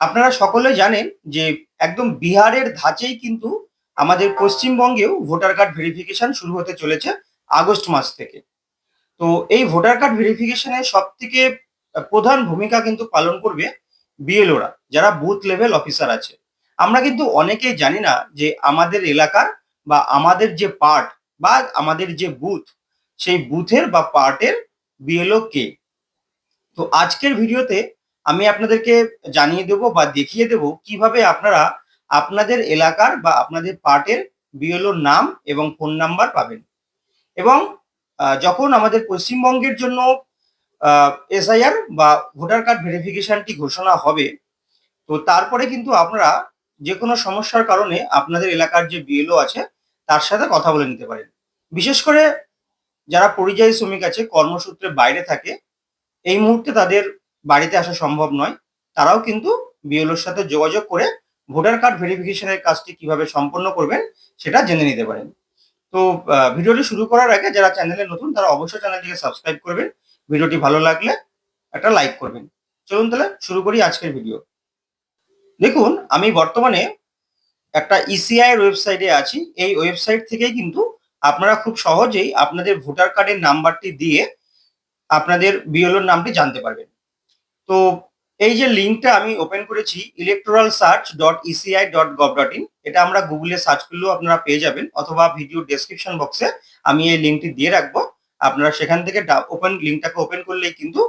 আপনারা সকলে জানেন যে একদম বিহারের ধাঁচেই কিন্তু আমাদের পশ্চিমবঙ্গেও ভোটার কার্ড ভেরিফিকেশন শুরু হতে চলেছে আগস্ট মাস থেকে। তো এই ভোটার কার্ড ভেরিফিকেশনে সব থেকে প্রধান ভূমিকা কিন্তু পালন করবে বিএলওরা, যারা বুথ লেভেল অফিসার আছে। আমরা কিন্তু অনেকেই জানি না যে আমাদের এলাকার বা আমাদের যে পার্ট বা আমাদের যে বুথ, সেই বুথের বা পার্টের বিএলও কে। তো আজকের ভিডিওতে আমি আপনাদেরকে জানিয়ে দেব বা দেখিয়ে দেব কীভাবে আপনারা আপনাদের এলাকার বা আপনাদের পার্টের বিএলওর নাম এবং ফোন নাম্বার পাবেন। এবং যখন আমাদের পশ্চিমবঙ্গের জন্য এসআইআর বা ভোটার কার্ড ভেরিফিকেশনটি ঘোষণা হবে, তো তারপরে কিন্তু আপনারা যে কোনো সমস্যার কারণে আপনাদের এলাকার যে বিএলও আছে, তার সাথে কথা বলে নিতে পারেন। বিশেষ করে যারা পরিযায়ী শ্রমিক আছে, কর্মসূত্রে বাইরে থাকে, এই মুহূর্তে তাদের বাড়িতে আসা সম্ভব নয়। তারাও কিন্তু বিএলওর সাথে যোগাযোগ করে ভোটার কার্ড ভেরিফিকেশনের কাজটি কীভাবে সম্পন্ন করবেন সেটা জেনে নিতে পারেন। তো ভিডিওটি শুরু করার আগে যারা চ্যানেলে নতুন, তারা অবশ্যই চ্যানেলটিকে সাবস্ক্রাইব করবেন। ভিডিওটি ভালো লাগলে একটা লাইক করবেন। চলুন তাহলে শুরু করি আজকের ভিডিও দেখুন, আমি বর্তমানে একটা ইসিআই এর ওয়েবসাইটে আছি। এই ওয়েবসাইট থেকেই কিন্তু আপনারা খুব সহজেই আপনাদের ভোটার কার্ডের নাম্বারটি দিয়ে আপনাদের বিএলওর নামটি জানতে পারবেন। তো এই যে লিঙ্কটা আমি ওপেন করেছি electoral search dot ECI dot gov dot in এটা আমরা গুগলে সার্চ করলেও আপনারা পেয়ে যাবেন, অথবা ভিডিও ডেসক্রিপশন বক্সে আমি এই লিঙ্কটি দিয়ে রাখব, আপনারা সেখান থেকে ওপেন লিঙ্কটাকে ওপেন করলেই কিন্তু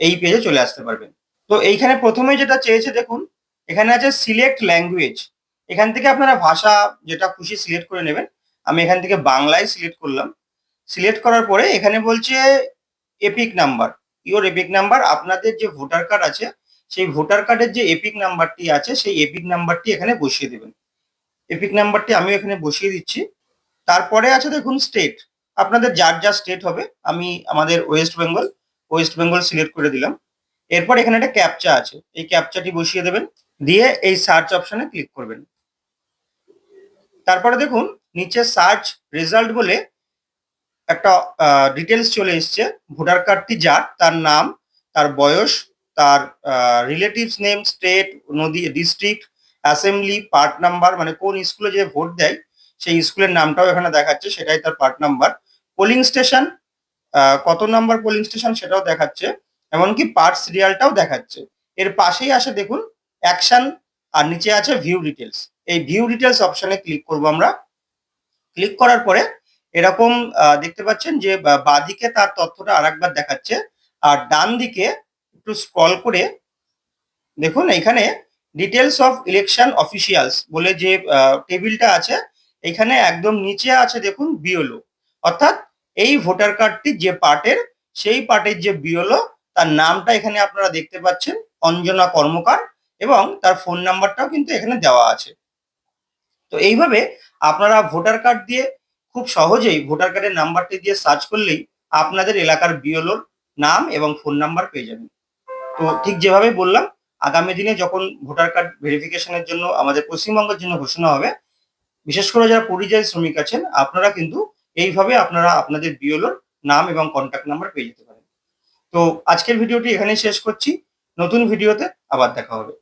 এই পেজে চলে আসতে পারবেন। তো এইখানে প্রথমে যেটা চেয়েছে দেখুন, এখানে আছে সিলেক্ট ল্যাঙ্গুয়েজ এখান থেকে আপনারা ভাষা যেটা খুশি সিলেক্ট করে নেবেন, আমি এখান থেকে বাংলায় সিলেক্ট করলাম সিলেক্ট করার পরে এখানে বলছে EPIC number your EPIC number আপনাদের যে ভোটার কার্ড আছে, সেই ভোটার কার্ডের যে এপিক নাম্বারটি আছে, সেই এপিক নাম্বারটি এখানে বসিয়ে দেবেন। এপিক নাম্বারটি আমি এখানে বসিয়ে দিচ্ছি। তারপরে আছে দেখুন স্টেট আপনাদের যার যা স্টেট হবে, আমি আমাদের West Bengal West Bengal select করে দিলাম। এরপর এখানে একটা ক্যাপচা আছে, এই ক্যাপচাটি বসিয়ে দেবেন, দিয়ে এই সার্চ অপশনে ক্লিক করবেন। তারপরে দেখুন, নিচে সার্চ রেজাল্ট বলে একটা ডিটেলস চলে এসছে। ভোটার কার্ডটি যার, তার নাম, তার বয়স, তার রিলেটিভস নেম স্টেট নদী ডিস্ট্রিক্ট অ্যাসেম্বলি পার্ট নাম্বার মানে কোন স্কুলে যে ভোট দেয়, সেই স্কুলের নামটাও এখানে দেখাচ্ছে, সেটাই তার পার্ট নাম্বার পোলিং স্টেশন কত নাম্বার পোলিং স্টেশন সেটাও দেখাচ্ছে, এমনকি পার্ট সিরিয়ালটাও দেখাচ্ছে। এর পাশেই আসে দেখুন অ্যাকশন আর নিচে আছে ভিউ ডিটেলস এই ভিউ ডিটেলস অপশনে ক্লিক করব আমরা। ক্লিক করার পরে এরকম দেখতে পাচ্ছেন যে বাঁদিকে তার তথ্যটা আরেকবার দেখাচ্ছে। আর ডান দিকে একটু স্ক্রল করে দেখুন, এখানে ডিটেলস অফ ইলেকশন অফিসিয়ালস বলে যে টেবিলটা আছে, এখানে একদম নিচে আছে দেখুন বিওলো অর্থাৎ এই ভোটার কার্ডটি যে পার্টের সেই পার্টের যে বিওলো তার নামটা এখানে আপনারা দেখতে পাচ্ছেন, অঞ্জনা কর্মকার, এবং তার ফোন নাম্বারটাও কিন্তু এখানে দেওয়া আছে। তো এইভাবে আপনারা ভোটার কার্ড দিয়ে খুব সহজেই ভোটার কার্ডের নাম্বারটি দিয়ে সার্চ করলেই আপনাদের এলাকার বিওলোর নাম এবং ফোন নাম্বার পেয়ে যাবেন। তো ঠিক যেভাবে বললাম, আগামী দিনে যখন ভোটার কার্ড ভেরিফিকেশনের জন্য আমাদের পশ্চিমবঙ্গের জন্য ঘোষণা হবে, বিশেষ করে যারা পরিযায়ী শ্রমিক আছেন, আপনারা কিন্তু এইভাবে আপনারা আপনাদের বিওলোর নাম এবং কন্ট্যাক্ট নাম্বার পেয়ে যেতে পারেন। তো আজকের ভিডিওটি এখানেই শেষ করছি। নতুন ভিডিওতে আবার দেখা হবে।